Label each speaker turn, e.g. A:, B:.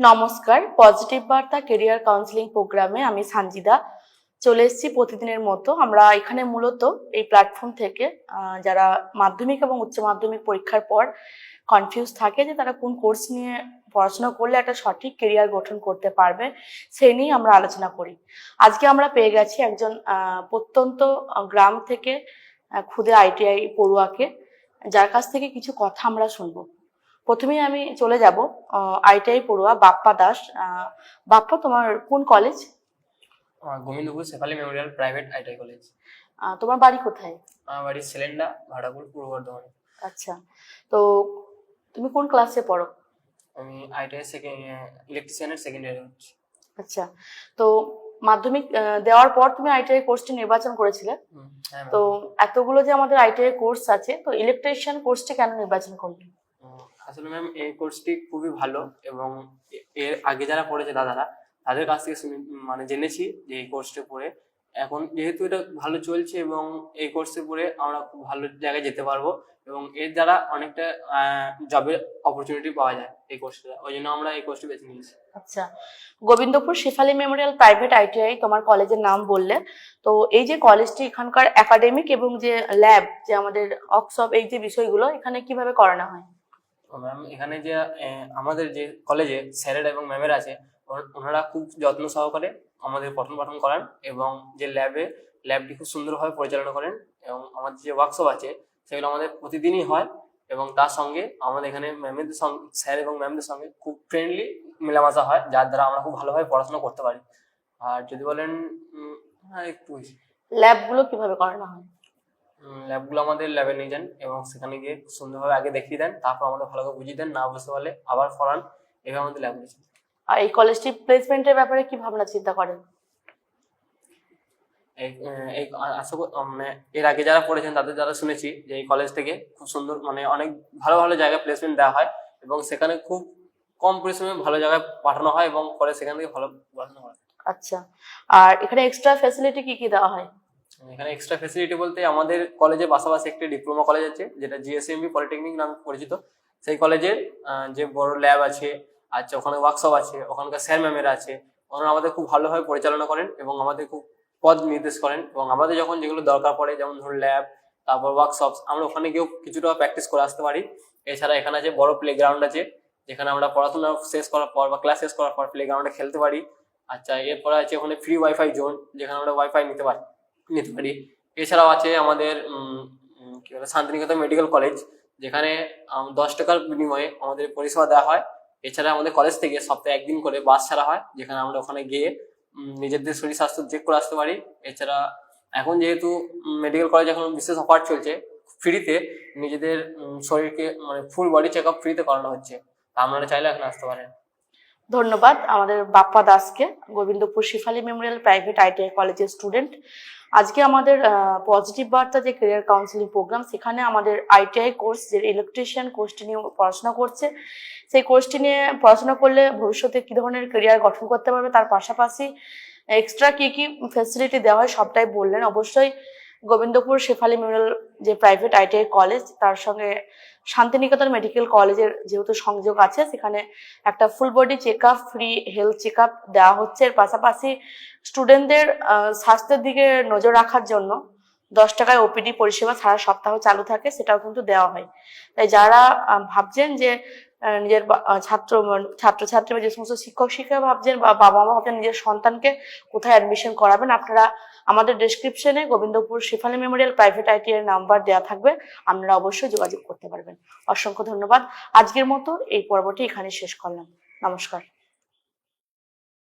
A: নমস্কার। পজিটিভ বার্তা career counselling প্রোগ্রামে আমি সানজিদা। চলে এসেছি প্রতিদিনের মতো। আমরা এখানে মূলত এই প্ল্যাটফর্ম থেকে যারা মাধ্যমিক এবং উচ্চ মাধ্যমিক পরীক্ষার পর কনফিউজ থাকে যে তারা কোন কোর্স নিয়ে পড়াশোনা করলে একটা সঠিক কেরিয়ার গঠন করতে পারবে সেই নিয়ে আমরা আলোচনা করি। আজকে আমরা পেয়ে গেছি একজন প্রত্যন্ত গ্রাম থেকে খুদে আইটিআই পড়ুয়াকে। যার কাছ থেকে কিছু কথা আমরা শুনব। প্রথমেই আমি চলে যাব আইটিআই পড়ুয়া বাপ্পা দাস। বাপ্পা তোমার কোন college
B: Gobindpur Shefali memorial private ITI college
A: তোমার বাড়ি কোথায়?
B: আমার বাড়ি সিলেন্ডা ভাড়াপুর পূর্ব বর্ধমান।
A: আচ্ছা তো তুমি কোন ক্লাসে পড়ো?
B: আমি আইটিআই সেকেন্ড ইলেকট্রিশিয়ানের সেকেন্ড ইয়ারে হচ্ছি
A: আচ্ছা তো মাধ্যমিক দেওয়ার পর তুমি আইটিআই কোর্সটি নির্বাচন করেছিলে।
B: হ্যাঁ
A: তো এতগুলো যে আমাদের আইটিআই কোর্স আছে তো ইলেকট্রিশিয়ান কোর্সটি কেন নির্বাচন করলে?
B: আসলে ম্যাম এই কোর্সটি খুবই ভালো এবং এর আগে যারা পড়েছে দাদারা, তাদের কাছ থেকে মানে জেনেছি যে এই কোর্সটা পড়ে। এখন যেহেতু এটা ভালো চলছে এবং এই কোর্সে পড়ে আমরা খুব ভালো জায়গায় যেতে পারব এবং এর দ্বারা অনেকটা জবের অপরচুনিটি পাওয়া যায় এই কোর্সটা ওই জন্য আমরা এই কোর্সটি বেছে নিয়েছি।
A: আচ্ছা Gobindpur Shefali memorial private ITI তোমার কলেজের নাম বললে। তো এই যে কলেজটি এখানকার একাডেমিক এবং যে ল্যাব যে আমাদের অক্সব এই যে বিষয়গুলো, এখানে কীভাবে করানো হয়?
B: ম্যাম, এখানে যে আমাদের যে কলেজে স্যারেরা এবং ম্যামেরা আছে ওনারা খুব যত্ন সহকারে আমাদের পঠন পাঠন করান এবং যে ল্যাবে ল্যাবটি খুব সুন্দরভাবে পরিচালনা করেন এবং আমাদের যে ওয়ার্কশপ আছে, সেগুলো আমাদের প্রতিদিনই হয় এবং তার সঙ্গে আমাদের এখানে ম্যামেদের সঙ্গে, স্যার এবং ম্যামদের সঙ্গে খুব ফ্রেন্ডলি মেলামেশা হয়, যার দ্বারা আমরা খুব ভালোভাবে পড়াশোনা করতে পারি। আর যদি বলেন হ্যাঁ একটু
A: ল্যাবগুলো কীভাবে করানো হয়?
B: ল্যাবগুলো আমাদের ল্যাবে নিয়ে যান এবং সেখানে গিয়ে সুন্দরভাবে আগে দেখিয়ে দেন তারপর আমাদের ভালো করে বুঝিয়ে দেন না বুঝতে পারলে আবার করান এভাবে আমাদের ল্যাব নিয়েছেন
A: আর এই কলেজটি প্লেসমেন্টের ব্যাপারে কি ভাবনা চিন্তা করেন?
B: এই আশা মানে এর আগে যারা পড়েছেন তাদের যারা শুনেছি যে এই কলেজ থেকে খুব সুন্দর মানে অনেক ভালো ভালো জায়গায় প্লেসমেন্ট দেওয়া হয় এবং সেখানে খুব কম পরিশ্রমে ভালো জায়গায় পাঠানো হয় এবং পরে সেখান থেকে ভালো পড়াশোনা হয়।
A: আচ্ছা আর এখানে এক্সট্রা ফ্যাসিলিটি কি কি দেওয়া হয়?
B: এখানে এক্সট্রা ফেসিলিটি বলতে আমাদের কলেজের পাশাপাশি একটি ডিপ্লোমা কলেজ আছে, যেটা জিএসএমবি পলিটেকনিক নামে পরিচিত। সেই কলেজের যে বড় ল্যাব আছে আচ্ছা ওখানে ওয়ার্কশপ আছে, ওখানকার স্যার ম্যামেরা আছে, ওনারা আমাদের খুব ভালোভাবে পরিচালনা করেন এবং আমাদের খুব পদ নির্দেশ করেন এবং আমাদের যখন যেগুলো দরকার পড়ে, যেমন ধরুন ল্যাব তারপর ওয়ার্কশপ আমরা ওখানে গিয়েও কিছুটা প্র্যাকটিস করে আসতে পারি। এছাড়া এখানে আছে বড় প্লে গ্রাউন্ড আছে, যেখানে আমরা পড়াশোনা শেষ করার পর বা ক্লাস শেষ করার পর প্লে গ্রাউন্ডে খেলতে পারি। আচ্ছা এরপরে আছে ওখানে ফ্রি ওয়াইফাই জোন যেখানে আমরা ওয়াইফাই নিতে পারি। নিতে পারি। এছাড়াও আছে আমাদের কি বলে, শান্তিনিকেতন মেডিকেল কলেজ, যেখানে দশ টাকার বিনিময়ে আমাদের পরিষেবা দেওয়া হয়। এছাড়া আমাদের কলেজ থেকে সপ্তাহে একদিন করে বাস ছাড়া হয়, যেখানে আমরা ওখানে গিয়ে নিজেদের শরীর স্বাস্থ্য চেক করে আসতে পারি। এছাড়া এখন যেহেতু মেডিকেল কলেজ এখন বিশেষ অফার চলছে ফ্রিতে নিজেদের শরীরকে মানে ফুল বডি চেক আপ ফ্রিতে করানো হচ্ছে। আপনারা চাইলে এখানে আসতে পারেন।
A: ধন্যবাদ আমাদের বাপ্পা দাসকে। Gobindpur Shifali memorial private ITI কলেজের স্টুডেন্ট আজকে আমাদের পজিটিভ বার্তা যে কেরিয়ার কাউন্সিলিং প্রোগ্রাম সেখানে আমাদের আইটিআই কোর্স যে ইলেকট্রিশিয়ান কোর্সটি নিয়ে পড়াশোনা করছে, সেই কোর্সটি নিয়ে পড়াশোনা করলে ভবিষ্যতে কি ধরনের কেরিয়ার গঠন করতে পারবে, তার পাশাপাশি এক্সট্রা কি কি ফ্যাসিলিটি দেওয়া হয়, সবটাই বললেন। অবশ্যই গোবিন্দপুর শেফালি মেমোরিয়াল যে প্রাইভেট আইটিআই কলেজ তার সঙ্গে শান্তিনিকেতন মেডিকেল কলেজের যেহেতু সংযোগ আছে, সেখানে একটা full body check up free health check up দেওয়া হচ্ছে। এর পাশাপাশি স্টুডেন্টদের স্বাস্থ্যের দিকে নজর রাখার জন্য দশ টাকায় ওপিডি পরিষেবা সারা সপ্তাহ চালু থাকে, সেটাও কিন্তু দেওয়া হয়। তাই যারা ভাবছেন যে নিজের ছাত্র ছাত্রছাত্রী বা যে সমস্ত শিক্ষক, শিক্ষিকা ভাবছেন বা বাবা মা ভাবছেন নিজের সন্তানকে কোথায় অ্যাডমিশন করাবেন, আপনারা আমাদের ডেসক্রিপশনে Gobindpur Shefali memorial private IT এর নাম্বার দেওয়া থাকবে, আপনারা অবশ্যই যোগাযোগ করতে পারবেন। অসংখ্য ধন্যবাদ। আজকের মতো এই পর্বটি এখানে শেষ করলাম। নমস্কার।